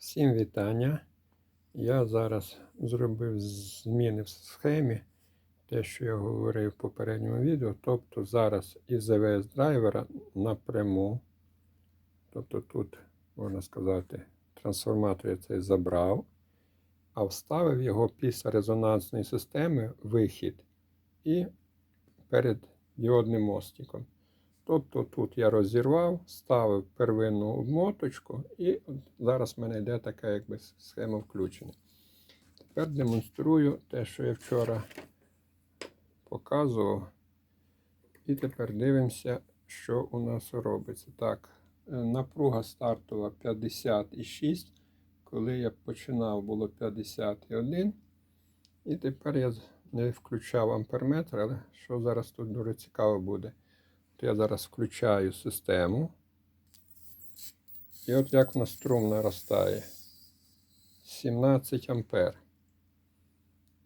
Всім вітання. Я зараз зробив зміни в схемі, те, що я говорив в попередньому відео. Тобто зараз із EVS драйвера напряму. Тобто тут, можна сказати, трансформатор я цей забрав, а вставив його після резонансної системи вихід і перед діодним мостиком. Тобто тут я розірвав, ставив первинну обмоточку, і от зараз в мене йде така якби схема включення. Тепер демонструю те, що я вчора показував. І тепер дивимося, що у нас робиться. Так, е, напруга стартова 56. Коли я починав, було 51. І тепер я не включав амперметр, але що зараз тут дуже цікаво буде. Я зараз включаю систему. І от як у нас струм наростає. 17 ампер.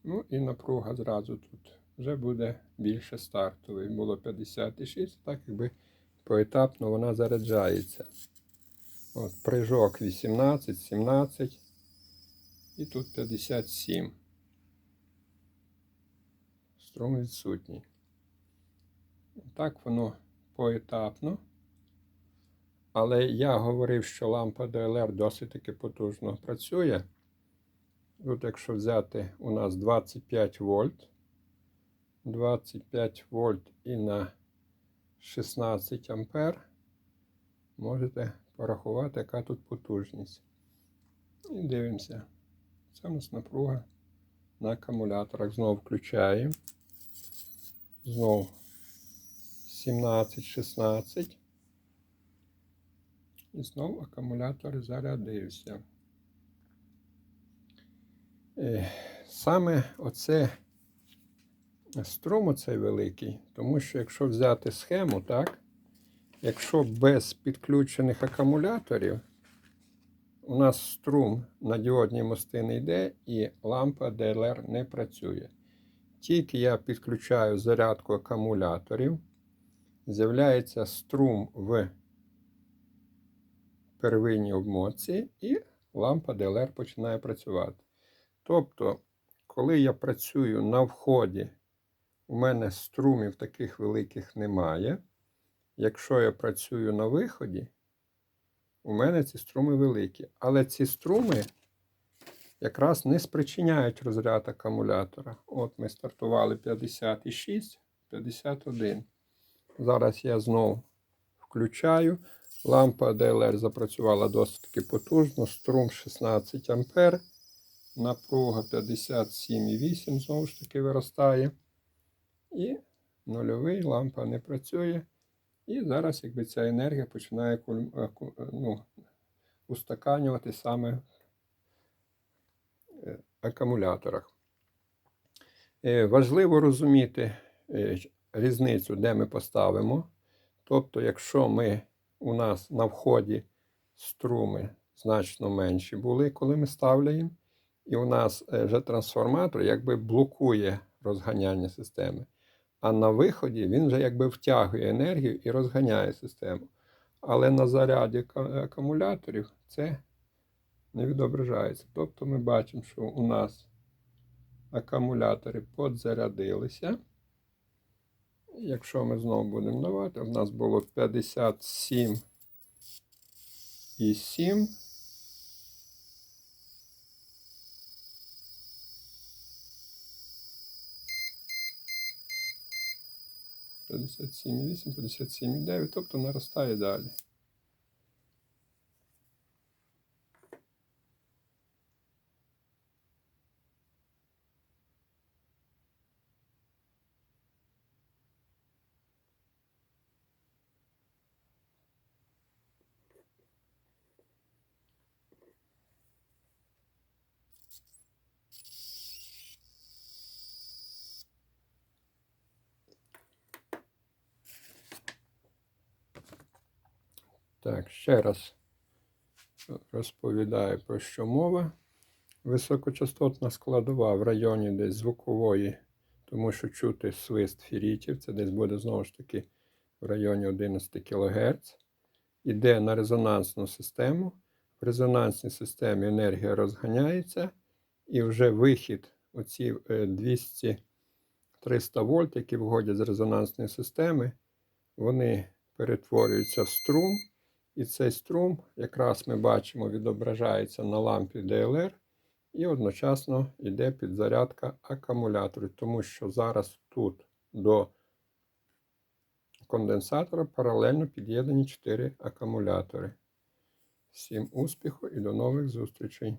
Ну і напруга зразу тут вже буде більше стартової. Було 56, так якби поетапно вона заряджається. От, прыжок 18, 17. І тут 57. Струм відсутній. Так воно поетапно. Але я говорив, що лампа DLR досить таки потужно працює. Тут, якщо взяти у нас 25 вольт, 25 вольт і на 16 ампер, можете порахувати, яка тут потужність. І дивимося. Це у нас напруга на акумуляторах. Знову включаємо. Знову 17, 16. І знову акумулятор зарядився. Е, Саме оце струм оцей великий, тому що якщо взяти схему, так, якщо без підключених акумуляторів, у нас струм на діодні мости не йде і лампа DLR не працює. Тільки я підключаю зарядку акумуляторів, з'являється струм в первинній обмотці, і лампа DLR починає працювати. Тобто, коли я працюю на вході, у мене струмів таких великих немає. Якщо я працюю на виході, у мене ці струми великі. Але ці струми якраз не спричиняють розряд акумулятора. От ми стартували 56, 51. Зараз я знову включаю. Лампа DLR запрацювала досить потужно. Струм 16 А. Напруга 57,8 знову ж таки виростає. І нульовий лампа не працює. І зараз, якби ця енергія починає ну, устаканювати саме в акумуляторах. Е, важливо розуміти е, різницю, де ми поставимо. Тобто, якщо ми у нас на вході струми значно менші були, коли ми ставляємо, і у нас е, вже трансформатор якби блокує розганяння системи. А на виході він вже якби втягує енергію і розганяє систему. Але на заряді акумуляторів це не відображається. Тобто ми бачимо, що у нас акумулятори подзарядилися. Якщо ми знову будемо давати, у нас було 57 і 7. П'ятдесят сім і вісім, п'ятдесят сім і дев'ять, тобто наростає далі. Так, ще раз розповідаю, про що мова. Високочастотна складова в районі десь звукової, тому що чути свист фірітів, це десь буде знову ж таки в районі 11 кГц. Іде на резонансну систему. В резонансній системі енергія розганяється, і вже вихід, оці е, 200 300 вольт, які виходять з резонансної системи, вони перетворюються в струм. І цей струм, якраз ми бачимо, відображається на лампі DLR, і одночасно йде підзарядка акумуляторів, тому що зараз тут до конденсатора паралельно під'єднані 4 акумулятори. Всім успіху і до нових зустрічей!